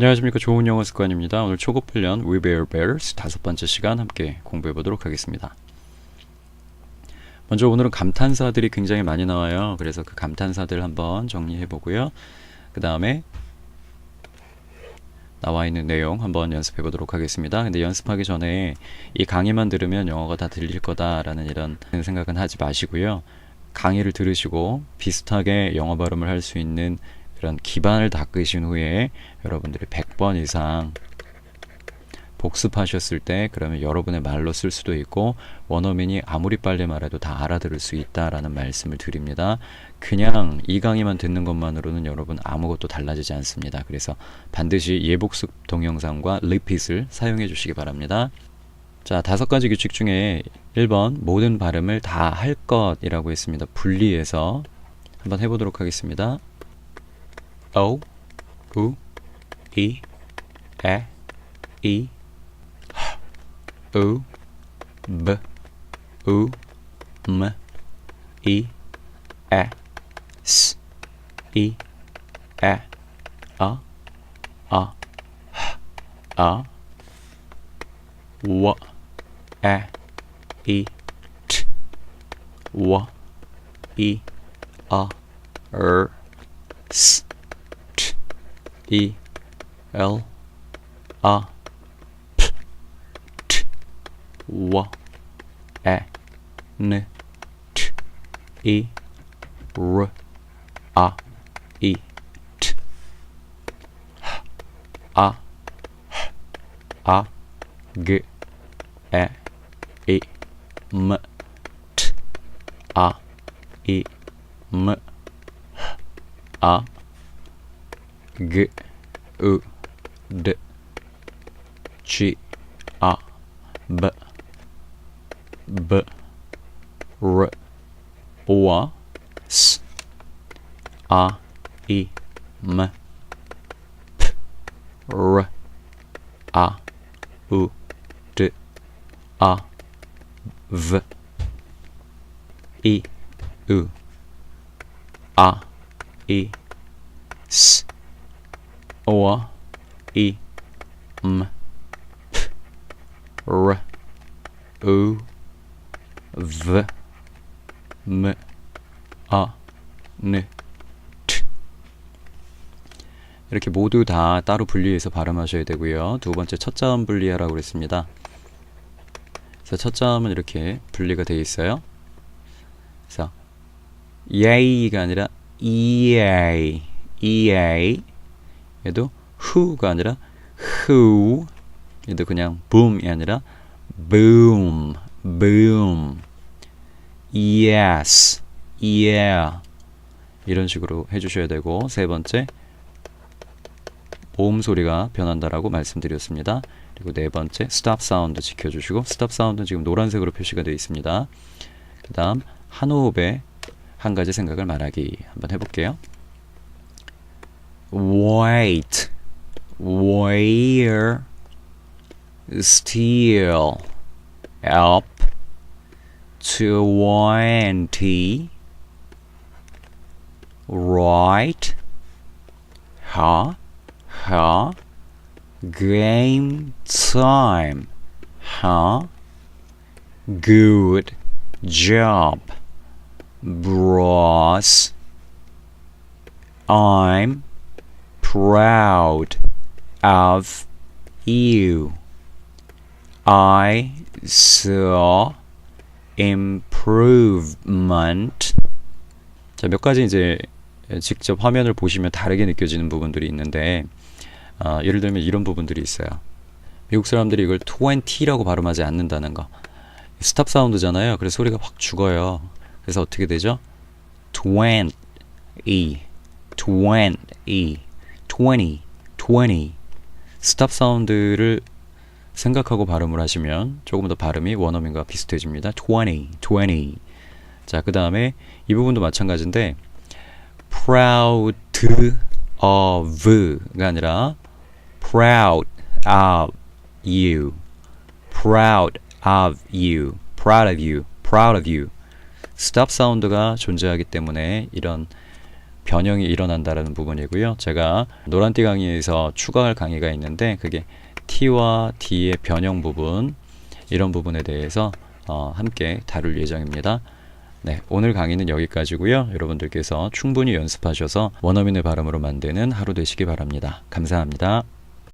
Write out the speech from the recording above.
안녕하십니까 좋은 영어 습관입니다. 오늘 초급 훈련 We Bear Bears 다섯 번째 시간 함께 공부해 보도록 하겠습니다. 먼저 오늘은 감탄사들이 굉장히 많이 나와요. 그래서 그 감탄사들 한번 정리해 보고요. 그 다음에 나와 있는 내용 한번 연습해 보도록 하겠습니다. 근데 연습하기 전에 이 강의만 들으면 영어가 다 들릴 거다라는 이런 생각은 하지 마시고요. 강의를 들으시고 비슷하게 영어 발음을 할 수 있는 그런 기반을 닦으신 후에 여러분들이 100번 이상 복습하셨을 때 그러면 여러분의 말로 쓸 수도 있고 원어민이 아무리 빨리 말해도 다 알아들을 수 있다라는 말씀을 드립니다. 그냥 이 강의만 듣는 것만으로는 여러분 아무것도 달라지지 않습니다. 그래서 반드시 예복습 동영상과 리핏을 사용해 주시기 바랍니다. 자, 다섯 가지 규칙 중에 1번 모든 발음을 다 할 것이라고 했습니다. 분리해서 한번 해보도록 하겠습니다. O, U, E, E, E, H, U, B, U, M, E, E, S, E, E, A, A, H, A, W, E, E, T, W, E, A, R, S, E, L, A, P, T, W, E, N, T, E, R, A, E, T, H, A, H, A, G, E, E, M, T, A, E, M, H, A, G, U, D, G, A, B, B, R, O, S, A, E, M, P, R, A, U, D, A, V, E, U, A, E, S, O, E, M, P, R, U, V, M, A, N, T. 이렇게 모두 다 따로 분리해서 발음하셔야 되고요. 두 번째 첫 자음 분리하라고 그랬습니다. 그래서 첫 자음은 이렇게 분리가 되어 있어요. 그래서 예이가 아니라 EA, EA. 얘도 who가 아니라 who. 얘도 그냥 boom이 아니라 boom, boom. yes, yeah. 이런 식으로 해주셔야 되고 세 번째 모음 소리가 변한다라고 말씀드렸습니다. 그리고 네 번째 스탑 사운드 지켜주시고 스탑 사운드는 지금 노란색으로 표시가 되어 있습니다. 그 다음 한 호흡에 한 가지 생각을 말하기 한번 해볼게요. Wait, where, still, up, twenty, right, ha, ha, game time, ha, good job, bros. I'm proud of you. I saw improvement. 자, 몇 가지 이제 직접 화면을 보시면 다르게 느껴지는 부분들이 있는데, 어, 예를 들면 이런 부분들이 있어요. 미국 사람들이 이걸 20라고 발음하지 않는다는 거. 스탑 사운드잖아요. 그래서 소리가 확 죽어요. 그래서 어떻게 되죠? 20, 20, 20, 20. 스탑 사운드를 생각하고 발음을 하시면 조금 더 발음이 원어민과 비슷해집니다. 20, 20. 자, 그 다음에 이 부분도 마찬가지인데 proud of가 아니라 proud of you, proud of you, proud of you, proud of you. 스탑 사운드가 존재하기 때문에 이런 변형이 일어난다라는 부분이고요. 제가 노란띠 강의에서 추가할 강의가 있는데 그게 T와 D의 변형 부분 이런 부분에 대해서 어, 함께 다룰 예정입니다. 네, 오늘 강의는 여기까지고요. 여러분들께서 충분히 연습하셔서 원어민의 발음으로 만드는 하루 되시기 바랍니다. 감사합니다.